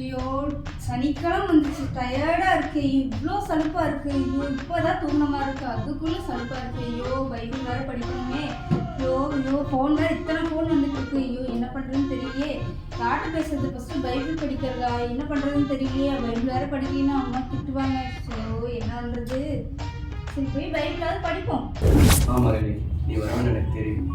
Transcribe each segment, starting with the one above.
ஐயோ சனிக்கிழமை வந்துச்சு. டயர்டாக இருக்கு. இவ்வளோ சலுப்பாக இருக்கு. ஐயோ இப்போதான் தூங்கினமா இருக்கு. அதுக்குள்ளே சலுப்பாக இருக்கு. ஐயோ பைபிள் வேற படிக்கணுமே. ஐயோ ஐயோ ஃபோன் வேறு இத்தனை ஃபோன் வந்துட்டு இருக்கு. ஐயோ என்ன பண்ணுறதுன்னு தெரியலையே. யார்கிட்ட பேசுறது? ஃபஸ்ட்டு பைபிள் படிக்கிறதா? என்ன பண்ணுறதுன்னு தெரியலையே. பைபிள் வேறு படிக்கலைன்னா அம்மா திட்டுவாங்க. ஐயோ என்ன பண்ணுறது சரி போய் பைபிளாவது படிப்போம். ஆமாம் நீ வரணும்னு எனக்கு தெரியும்.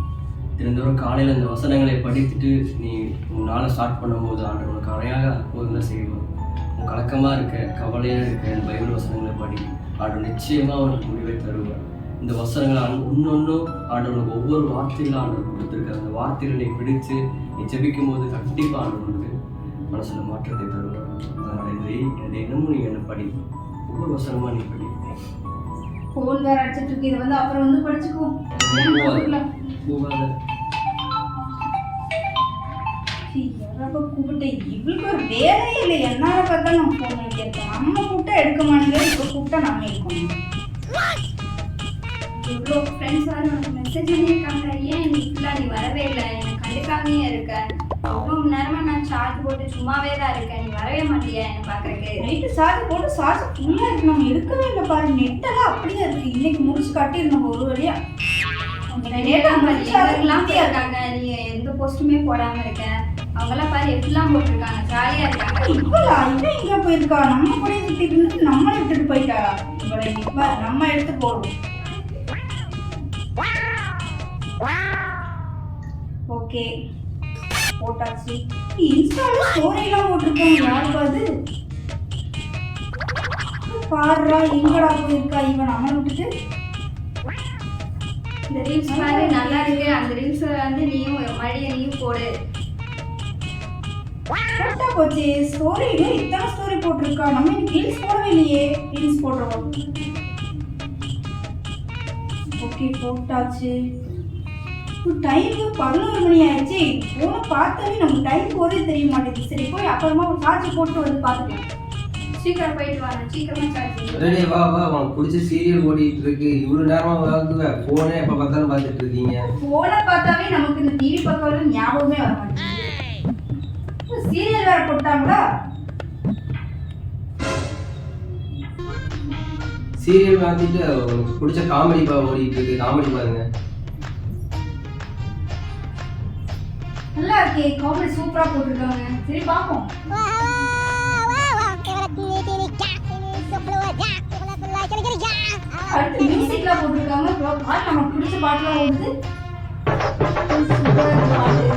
தினந்தோறும் காலையில் அந்த வசனங்களை படித்துட்டு நீ உன் நாளை ஸ்டார்ட் பண்ணும்போது உனக்கு அறையாக அற்புதங்களை செய்வோம் உன் கலக்கமாக இருக்க கவலையாக இருக்க இந்த பைபிள் வசனங்களை படி ஆண்டு நிச்சயமாக உனக்கு முடிவை தருவார். இந்த வசனங்களை ஒன்னொன்னும் ஆண்டு உனக்கு ஒவ்வொரு வார்த்தைகளும் ஆண்டு கொடுத்துருக்காரு. அந்த வார்த்தைகளை நீ பிடிச்சு நீ ஜெபிக்கும் போது கண்டிப்பாக ஆண்டு உனக்கு மனசில் மாற்றத்தை தருவார். அதனால் இந்த இந்த தினமும் நீ என்ன படி? ஒவ்வொரு வசனமாக நீ படி. ஃபோன் வேற அடிச்சிட்டு இருக்கு. இதை வந்து அப்புறம் வந்து படிச்சுக்குவோம். கூப்பிட்டேன் இவளுக்கு ஒரு வேலையே இல்லை. என்னால பார்த்தா நான் ஃபோன் அடிக்கிறேன் நம்ம கூப்பிட்டா எடுக்க மாட்டேங்க இப்போ கூப்பிட்டா நம்ம எடுக்கணும் இவ்வளோ ஃப்ரெண்ட்ஸ் வர உனக்கு மெசேஜ் பண்ணியிருக்காங்க ஏன் நீ ஃபுல்லாக நீ வரவே இல்லை? எனக்கு கண்டுக்காமையே இருக்க. அவ்வளோ நேரமா நான் சார்ஜ் போட்டு சும்மாவே தான் இருக்கேன். நீ வரவே மாட்டியா என்னை பார்க்கறக்கு நைட்டு சார்ஜ் போட்டு சார்ஜ் ஃபுல்லாக இருக்கு. நம்ம எடுக்கவே இல்லை பாரு நெட்டெல்லாம் அப்படியே இருக்கு. இன்னைக்கு முடிச்சு காட்டியிருந்தோம் ஒரு வழியா. எல்லாம் இருக்காங்க நீ எந்த போஸ்ட்டுமே போடாம இருக்க. அவங்கெல்லாம் பாரு எப்படிலாம் போட்டிருக்காங்க ஜாலியா இருக்காங்க. இப்பலா இவன் எங்க போயிருக்கா? நம்ம கூட சுத்திட்டு இருந்து நம்மளை விட்டுட்டு போயிட்டா? இவளை இப்ப நம்ம எடுத்து போடுவோம். ஓகே. போட்டாச்சு. இன்ஸ்டால ஸ்டோரி எல்லாம் போட்டிருக்கேன் யாருக்கு அது? பாடுறா எங்கடா போயிருக்கா இவன்? நம்மளை விட்டுட்டு. இந்த ரீல்ஸ் பாரு நல்லா இருக்கு. அந்த ரீல்ஸ் வந்து நீயும் மழையை நீயும் போடு. கரெக்டா போச்சு. ஸ்டோரி இத்தனை ஸ்டோரி போட்டிருக்கா. நம்ம இன்னைக்கு ரீல்ஸ் போடவே இல்லையே. ரீல்ஸ் போடுறோம். ஓகே போட்டாச்சு. டைம் பதினோரு மணி ஆயிடுச்சு. போன பார்த்தாலே நம்ம டைம் போதே தெரிய மாட்டேங்குது. சரி போய் அப்புறமா சார்ஜ் போட்டு வந்து பார்த்துக்கலாம். சீக்கிரம் போயிட்டு வா நான் சீக்கிரமா சார்ஜ் ரெடி வா வா உனக்கு பிடிச்ச சீரியல் ஓடிட்டு இருக்கு. இவ்வளவு நேரமா வாங்குவேன் போனே எப்ப பார்த்தாலும் பார்த்துட்டு இருக்கீங்க. போனை பார்த்தாவே நமக்கு இந்த டிவி பக்கம் ஞாபகமே வர மாட்டேங்குது. சீரியல் வேற போட்டாங்களா? சீரியல் உனக்கு பிடிச்ச காமெடி பா ஓடிட்டு இருக்கு. காமெடி பாருங்க. நல்லா இருக்கே. காமெடி சூப்பரா போட்டிருக்காங்க. சரி பார்ப்போம். அடுத்து மியூசிக்லாம் போட்டிருக்காங்க. இப்போ பாட்டு நமக்கு பிடிச்ச பாட்டுலாம் வந்து சூப்பரா இருக்கு பாட்டு.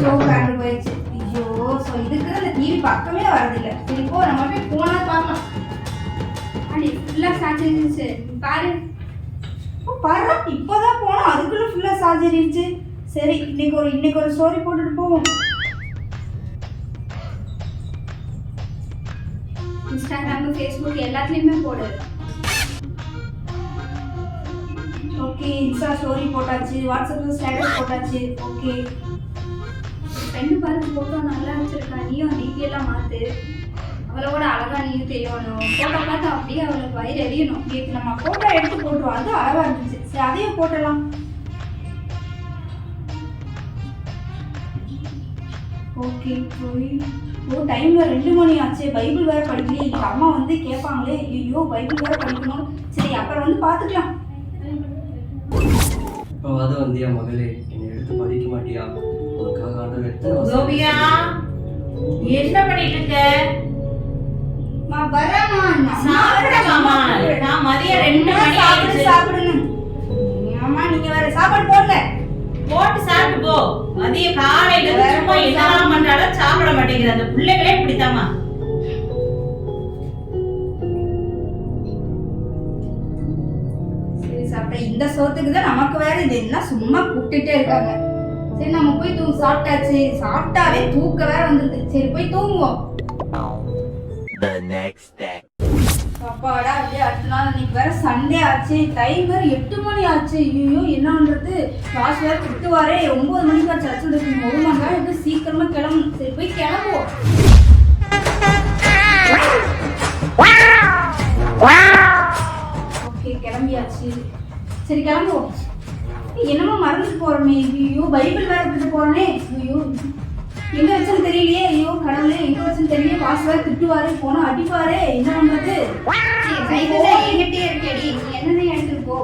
ஷோ பேண்ட் போயிடுச்சு. ஐயோ ஸோ இதுக்கு அந்த டிவி பக்கமே வரதில்லை சரி போ நம்ம போய் போனா பார்க்கலாம். அடி ஃபுல்லாக சார்ஜ் இருந்துச்சு. பாரு. ஓ, பாரு இப்போதான் போனோம். அதுக்குள்ளே ஃபுல்லாக சார்ஜ் இருந்துச்சு. சரி இன்னைக்கு ஒரு இன்னைக்கு ஒரு ஸ்டோரி போட்டுட்டு போவோம். இன்ஸ்டாகிராம் ஃபேஸ்புக் எல்லாத்துலேயுமே போடு. ஓகே இன்ஸ்டா ஸ்டோரி போட்டாச்சு வாட்ஸ்அப்பில் ஸ்டேட்டஸ் போட்டாச்சு ஓகே ஃப்ரெண்டு பார்த்து போட்டோ நல்லா வச்சிருக்கா நீயும் டிபி மாற்று மாத்து. அவளோட அழகா நீயும் தெரியணும். போட்டோ பார்த்து அப்படியே அவளுக்கு வயிறு எரியணும். நேற்று நம்ம ஃபோட்டோ எடுத்து போட்டுருவோம் அது அழகா இருந்துச்சு சரி அதையும் போட்டலாம். ஓகே போய் ஓ டைம்ல ரெண்டு மணி ஆச்சு. பைபிள் வேற படிக்கலையே. எங்க அம்மா வந்து கேட்பாங்களே ஐயோ பைபிள் வேற படிக்கணும். சரி அப்புறம் வந்து பார்த்துக்கலாம். இப்போ அது வந்தியா மகளே? என்னை எடுத்து படிக்க மாட்டியா? உனக்காக ஆண்டவர் எத்தனை கோபியா என்ன பண்ணிட்டு இருக்க? மா வரேம்மா. சாப்பிடுற மாமா. நான் மதியம் ரெண்டு மணி சாப்பிடு சாப்பிடுங்க அம்மா நீங்க வேற சாப்பாடு போடல. போட்டு சாப்பிட்டு போ. மதிய காலையில சும்மா என்னலாம் பண்றாலும் சாப்பிட மாட்டேங்கிற அந்த பிள்ளைகளே பிடித்தாமா இந்த சோத்துக்கு தான் நமக்கு வேற இது. என்ன சும்மா கூப்பிட்டுட்டே இருக்காங்க. சரி நம்ம போய் தூங்க சாப்பிட்டாச்சு. சாப்பிட்டாவே தூக்க வேற வந்துருது. சரி போய் தூங்குவோம். The next day. அப்பாடா அப்படியே அடுத்த நாள் இன்னைக்கு வேற சண்டே ஆச்சு. டைம் வேற எட்டு மணி ஆச்சு. ஐயோ என்னன்றது? காசு வேற திட்டுவாரே. ஒன்பது மணிக்கு ஆச்சு. அச்சு இருக்கு ஒரு மணி நேரம் எப்படி சீக்கிரமா கிளம்பணும்? சரி போய் கிளம்புவோம். ஓகே கிளம்பியாச்சு. சரி கிளம்புவோம். என்னமோ மறந்துட்டு போறோமே. ஐயோ பைபிள் வேற விட்டுட்டு போறோனே ஐயோ பாஸ்வேர்ட் திட்டுவாரு போனா அடிப்பாரு என்ன பண்றது? பைபிள் என்கிட்டயே இருக்கேடி நீ என்னதையும் எடுத்துட்டு போ.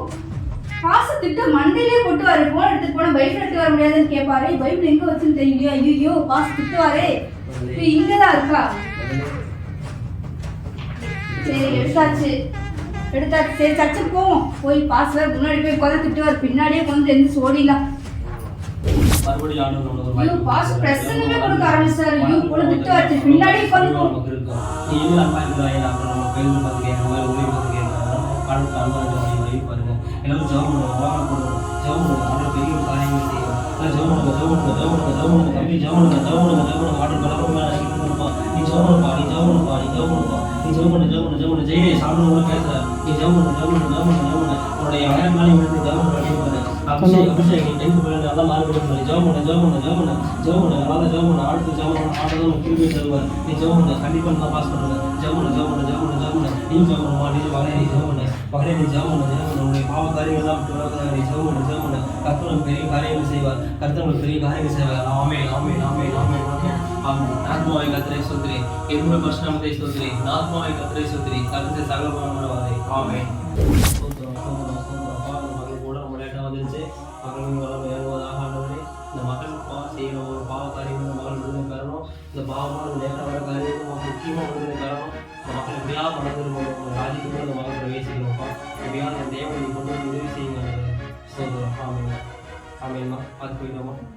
பாச திட்ட மண்டையிலே கொட்டுவாரு போன் எடுத்துட்டு போனா பைபிள் எடுத்து வர முடியாதுன்னு கேட்பாரு பைபிள் எங்க வச்சுன்னு தெரியலையோ? ஐயோ பாச திட்டுவாரு. இப்ப இங்கதான் இருக்கா? சரி எடுத்தாச்சு. எடுத்தாச்சு. சரி சர்ச்சுக்கு போவோம். போய் பாஸ்வேர்ட் முன்னாடி போய் உட்காந்து திட்டுவார். பின்னாடியே கொஞ்சம் எந்திரிச்சு ஓடிடலாம். மறுபடியும் ஆண்டவர் ஒரு வாய்ப்பு பாஸ். பிரசனமே கொடுக்க ஆரம்பிச்சாரு ஐயோ போல பின்னாடி நமக்கு இருக்கும். நீ என்ன அப்புறம் நம்ம வழி பாருங்க. எல்லாரும் ஜெபம் பண்ணுவோம் வாங்க போடுவோம் ஜெபம் பண்ணுவோம் ஆண்டவர் பெரிய ஒரு காரியங்கள் செய்வோம் எல்லாம் ஜெபம் பண்ணுங்க ஜெபம் பண்ணுங்க ஜெபம் பண்ணுங்க ஜெபம் பண்ணுங்க. தம்பி ஜெபம் பண்ணுங்க ஜெபம் பண்ணுங்க ஜெபம் பண்ணுங்க. ஆண்டவர் பலரும் மேலே சீக்கிரம் கொடுப்பா நீ ஜெபம் பண்ணுப்பா நீ ஜெபம் பண்ணுப்பா நீ ஜெபம் பண்ணுப்பா நீ ஜெபம் பண்ணு ஜெபம் பண்ணு ஜெபம் பண்ணு. ஜெயிலே சாப்பிடும் கூட பேசுற. நீ ஜெபம் பண்ணு ஜெபம் பண்ணு ஜெபம் பண்ணு ஜெபம் பண்ணு. உன்னுடைய அயன் மேலே விழுந்து ஜெபம் பண்ணி அபிஷேக் அபிஷேக் டென்த் பிள்ளைங்க நல்லா மாறுபடி பண்ணு ஜெபம் பண்ணு ஜெபம் பண்ணு ஜெபம் பண்ணு ஜெபம் பண்ணு நல்லா ஜெபம் பண்ணு அடுத்து ஜெபம் பண்ணு ஆண்டவர் உனக்கு கிருபை தருவார் நீ ஜெபம் பண்ணு கண்டிப்பா நல்லா பாஸ் பண்ணுங்க ஜெபம் பண்ணு ஜெபம் பண்ணு ஜெபம் பண்ணு ஜெபம் பண்ணு நீ பண்ணுமா நீ மகனே நீ மகனே நீ உன்னுடைய பாவ விட்டு நீ பெரிய காரியங்கள் செய்வார் பெரிய காரியங்கள் செய்வார் ஆமே ஆமே ஆமே ஆமே ஆத்மாவை கத்திரை சொல்கிறேன் ஆத்மாவை கத்திரை சொல்கிறேன் கருத்து சகல ஆமே வளம் உயர்வதாக ஆண்டவரே இந்த மகள் பா செய்யணும் ஒரு பாவ காரியம் இந்த மகள் விடுதலை பெறணும். இந்த பாவமான நேரம் வர காரியம் முக்கியமாக விடுதலை பெறணும். இந்த மக்கள் எப்படியா மனதில் ஒரு ராஜ்யத்துக்குள்ள இந்த மகள் பிரவேசிக்கணும்ப்பா எப்படியாவது இந்த தேவனை கொண்டு வந்து உதவி செய்யுங்க. சோதரம் ஆமேன். ஆமேன்மா. பார்த்து போயிட்டோமா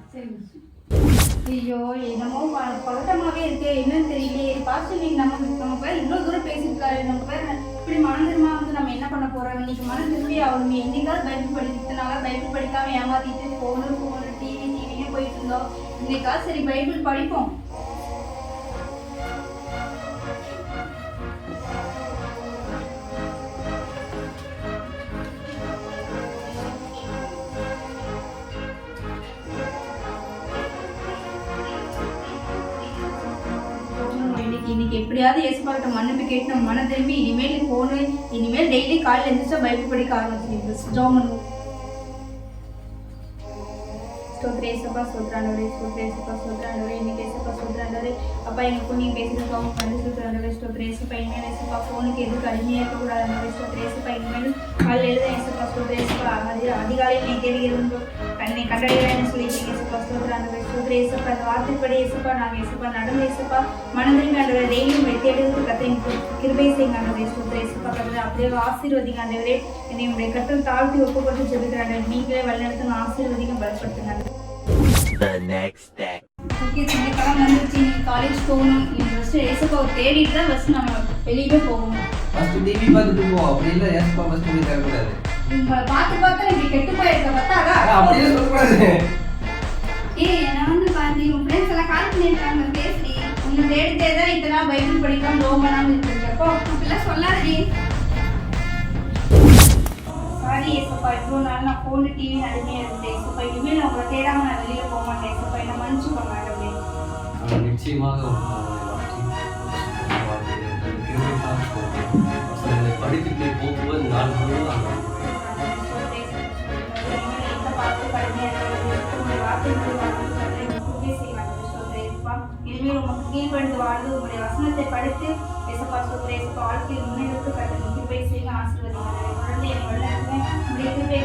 ஐயோ என்னமோ பதட்டமாவே இருக்கு. என்னன்னு தெரியலையே. பாஸ்டர் நீங்க நம்ம நம்ம பேர் இவ்வளவு தூரம் பேசியிருக்காரு. நம்ம பேர் இப்படி மனதிரமா வந்து நம்ம என்ன பண்ண போறோம் இன்னைக்கு மன திரும்பி ஆகணுமே என்னைக்காவது பைபிள் படிக்கிறதுனால பைபிள் படிக்காம ஏமாத்திட்டு போனு போனு டிவி டிவியே போயிட்டு இருந்தோம். இன்னைக்காவது சரி பைபிள் படிப்போம். இன்னைக்கு எப்படியாவது ஏசுபாக்கிட்ட மன்னிப்பு கேட்டு நம்ம மன திரும்பி இனிமேல் போகணும் இனிமேல் டெய்லி காலையில் எழுந்திரிச்சா பைபிள் படிக்க ஆரம்பிச்சிருக்கேன் ஜோம் பண்ணுவோம். ஸ்தோத்திர ஏசப்பா சோத்ராண்டவரே ஸ்தோத்திர இன்னைக்கு ஏசப்பா அப்பா எங்க புண்ணியம் பேசுறது அவங்க வந்து சோத்ராண்டவரே ஸ்தோத்திர இனிமேல் ஏசப்பா ஃபோனுக்கு எதுக்கு அடிமையாக இருக்கக்கூடாது ஸ்தோத்திர இனிமேல் காலையில் எழுத ஏசப்பா ஸ்தோத்திர அதிகாலையில் நீ தேடுகிறது கண்ணை கண்டடைகிறேன்னு சொல்லிட்டீங்க ஏசப்பா ஸ்தோத்ராண்டவரே ஸ்தோத்திர ஏசப்பா அந்த வார்த்தைப்படி ஏசப்பா நாங்கள் ஏசப்பா நடந்து ஏசப்பா மனதில் ஆண்டவரே டெய்லியும் தேடுறதுக்கு கத்திரிங்க கிருபை செய்யுங்க ஆண்டவரே. ஸ்தோத்திர ஏசப்பா கத்திர அப்படியே ஆசீர்வதிங்க ஆண்டவரே. என்னை உடைய கட்டம் தாழ்த்தி ஒப்புக்கொண்டு ஜெபிக்கிறாங்க நீங்களே வழிநடத்துங்க ஆசீர்வதிங்க பலப்படுத்துங்க. ஓகே திங்கக்கிழமை வந்துருச்சு. நீ காலேஜ் போகணும். நீ ஃபஸ்ட்டு ஏசப்பாவை தேடிட்டு தான் ஃபஸ்ட் நம்ம வெளியவே போகணும். ஃபர்ஸ்ட் டிவி பார்த்துட்டு போ. அப்படி இல்லை ஏசப்பா ஃபர்ஸ்ட் போய் தரக்கூடாது. உங்களை பார்த்து பார்த்தா இப்படி கெட்டு போயிருக்க பார்த்தாடா அப்படியே சொல்லக்கூடாது. ஏய் நான் வந்து பாரு உன் ஃப்ரெண்ட்ஸ் எல்லாம் கால் பண்ணியிருக்காங்க பேசுடி. தேடிட்டே தான் இத்தனை பைபிள் படிக்காம லோ பண்ணாமல் இருக்கிறப்போ அப்படிலாம் சொல்லாதடி. சாரி ஏசப்பா இவ்வளோ நாள் நான் ஃபோனு டிவி அடிமையாக இருந்தேன். ஏசப்பா இனிமேல் நான் உங்களை தேடாமல் நான் வெளியில் போக மாட்டேன். ஏசப்பா என்ன மன்னிச்சுக்கோங்க நிச்சயமாக உங்களை படித்துட்டே போகும்போது முழுவதும் உமக்கு வாழ்ந்து உங்களுடைய வசனத்தை படித்து ஏசப்பா சொல்கிறேன் ஏசப்பா வாழ்க்கையில் முன்னெடுத்து கட்டு கிருப்பை செய்ய ஆசீர்வதிங்க தொடர்ந்து என் உள்ள உங்களுடைய கிருப்பை